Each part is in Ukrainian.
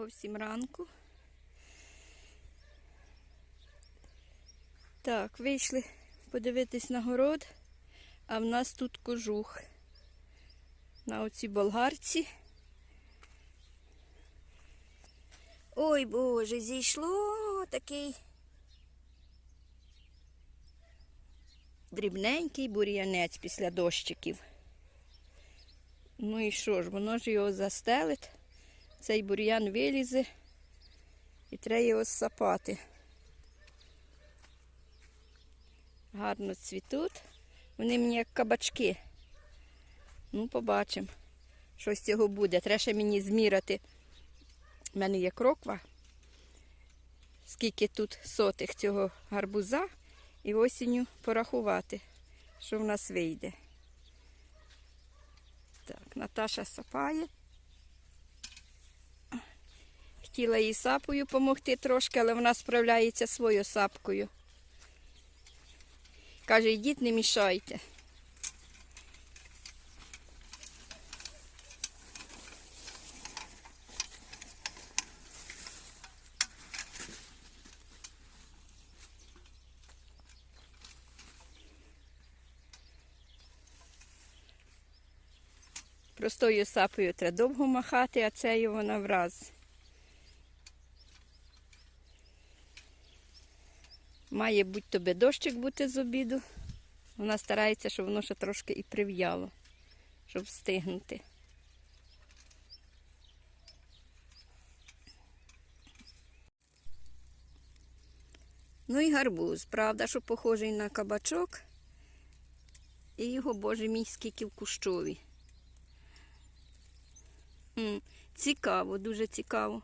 Доброго всім ранку. Так, вийшли подивитись на город, а в нас тут кожух. На оцій болгарці. Ой Боже, зійшло такий дрібненький бур'янець після дощиків. Ну і що ж, воно ж його застелить, цей бур'ян вилізе і треба його сапати. Гарно цвітуть. Вони мені як кабачки. Ну, побачимо, що з цього буде. Треба ще мені зміряти. У мене є кроква. Скільки тут сотих цього гарбуза, і осінню порахувати, що в нас вийде. Так, Наташа сапає. Хотіла їй сапою допомогти трошки, але вона справляється своєю сапкою. Каже, йдіть, не мішайте. Простою сапою треба довго махати, а цією вона враз. Має будь тобі дощик бути з обіду. Вона старається, щоб воно ще трошки і прив'яло, щоб встигнути. Ну і гарбуз, правда, що похожий на кабачок. І його, боже мій, скільки в кущові. Цікаво, дуже цікаво.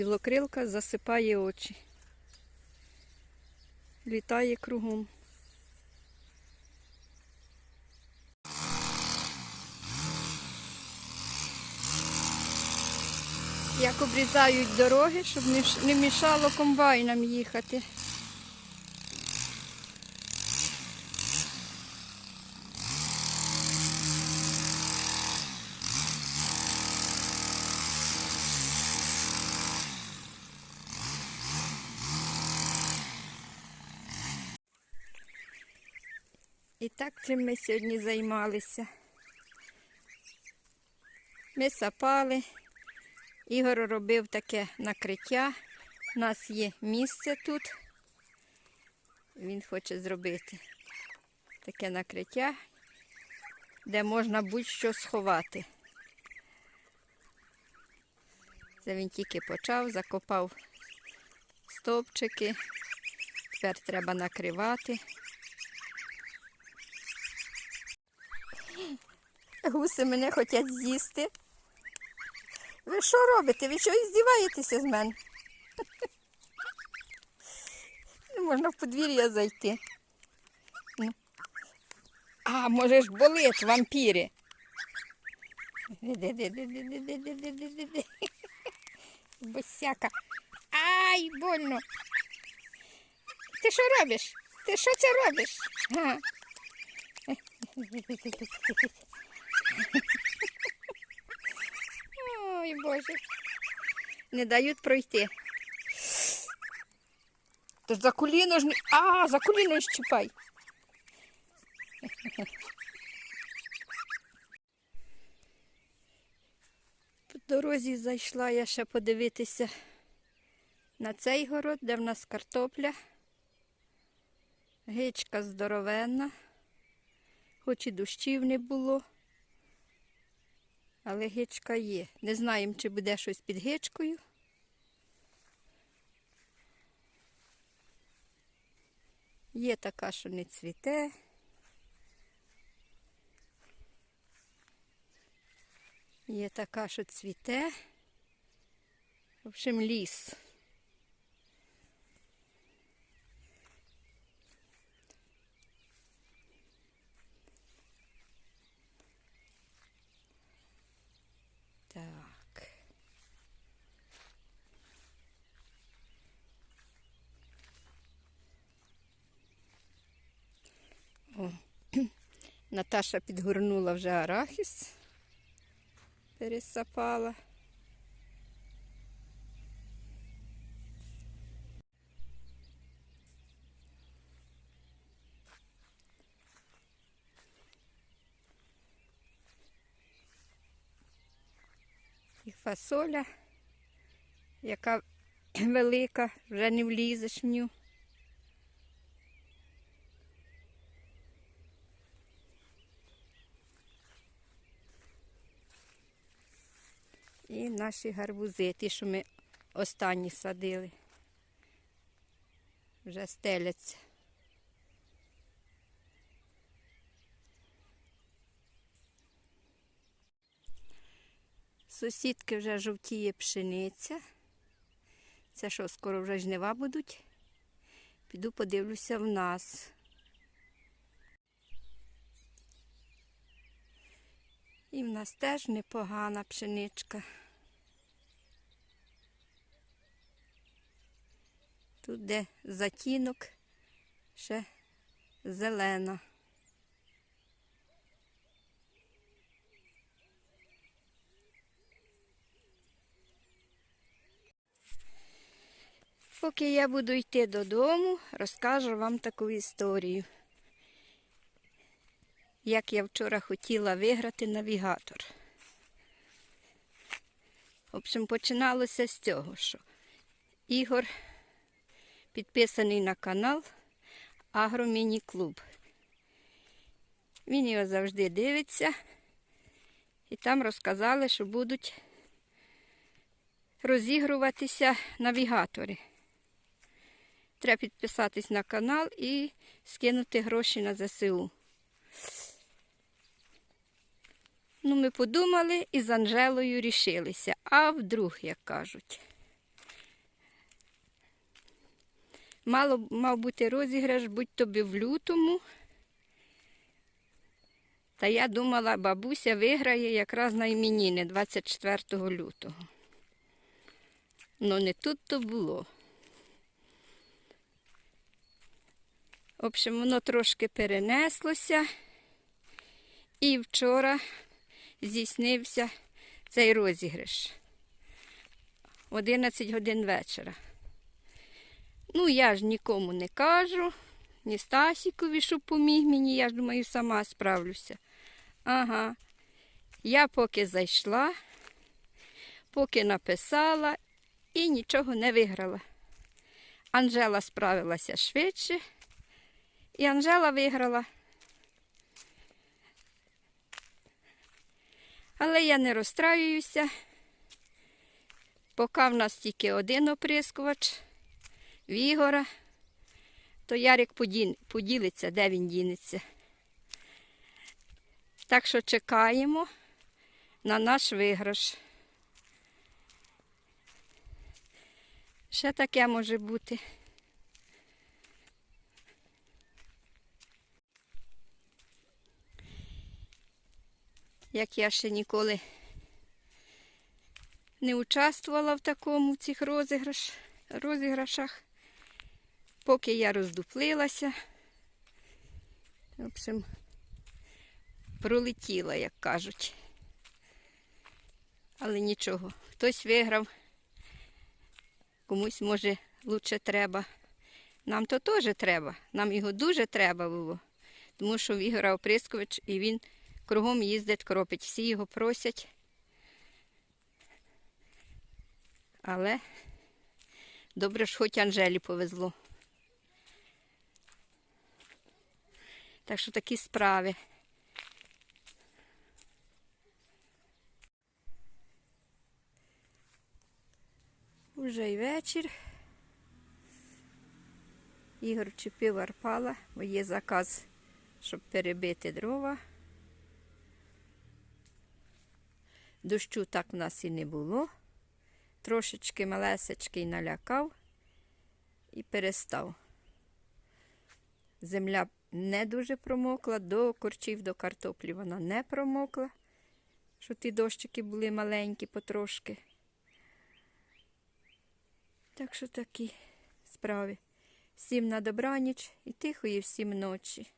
Білокрилка засипає очі. Літає кругом. Як обрізають дороги, щоб не мішало комбайнам їхати. І так чим ми сьогодні займалися. Ми сапали. Ігор робив таке накриття. У нас є місце тут. Він хоче зробити таке накриття, де можна будь-що сховати. Це він тільки почав, закопав стовпчики. Тепер треба накривати. Гуси мене хочуть з'їсти. Ви що робите? Ви що здіваєтеся з мене? Не можна в подвір'я зайти. А, може ж болить вампіри. Босяка. Ай, больно. Ти що робиш? Ти що це робиш? Ага. Ой, Боже. Не дають пройти. Та ж за коліно ж. А, за коліно ж чіпай. По дорозі зайшла я ще подивитися на цей город, де в нас картопля. Гичка здоровенна, хоч і дощів не було. Але гичка є. Не знаємо, чи буде щось під гичкою. Є така, що не цвіте. Є така, що цвіте. В общем, ліс. Наташа підгорнула вже арахіс, пересапала. І фасоля, яка велика, вже не влізеш в ню. І наші гарбузи, ті, що ми останні садили. Вже стеляться. Сусідки вже жовтіє пшениця. Це що, скоро вже жнива будуть? Піду подивлюся в нас. І в нас теж непогана пшеничка. Тут де затінок, ще зелена. Поки я буду йти додому, розкажу вам таку історію. Як я вчора хотіла виграти навігатор. В общем, починалося з цього, що Ігор підписаний на канал Агроміні-клуб. Він його завжди дивиться. І там розказали, що будуть розігруватися навігатори. Треба підписатись на канал і скинути гроші на ЗСУ. Ну, ми подумали і з Анжелою рішилися. А вдруг, як кажуть. Мало мав бути розіграш, будь тобі в лютому. Та я думала, бабуся виграє якраз на іменіни 24 лютого. Ну, не тут то було. В общем, воно трошки перенеслося. І вчора здійснився цей розіграш. 11 годин вечора. Ну, я ж нікому не кажу, ні Стасікові, щоб поміг мені, я ж думаю, сама справлюся. Ага. Я поки зайшла, поки написала і нічого не виграла. Анжела справилася швидше, і Анжела виграла. Але я не розстраююся, поки в нас тільки один оприскувач. В Ігора, то Ярик поділиться, де він дінеться. Так що чекаємо на наш виграш. Ще таке може бути. Як я ще ніколи не участвувала в такому в цих розіграш, розіграшах поки я роздуплилася. В общем, пролетіла, як кажуть. Але нічого, хтось виграв, комусь, може, лучше треба. Нам то теж треба, нам його дуже треба було, тому що Ігора Оприскович і він кругом їздить, кропить. Всі його просять. Але добре ж хоч Анжелі повезло. Так що такі справи. Уже й вечір. Ігор вчепив арпала, бо є заказ, щоб перебити дрова. Дощу так в нас і не було. Трошечки малесечки налякав і перестав. Земля не дуже промокла, до корчів, до картоплі вона не промокла, що ті дощики були маленькі потрошки. Так що такі справи. Всім на добраніч і тихої всім ночі.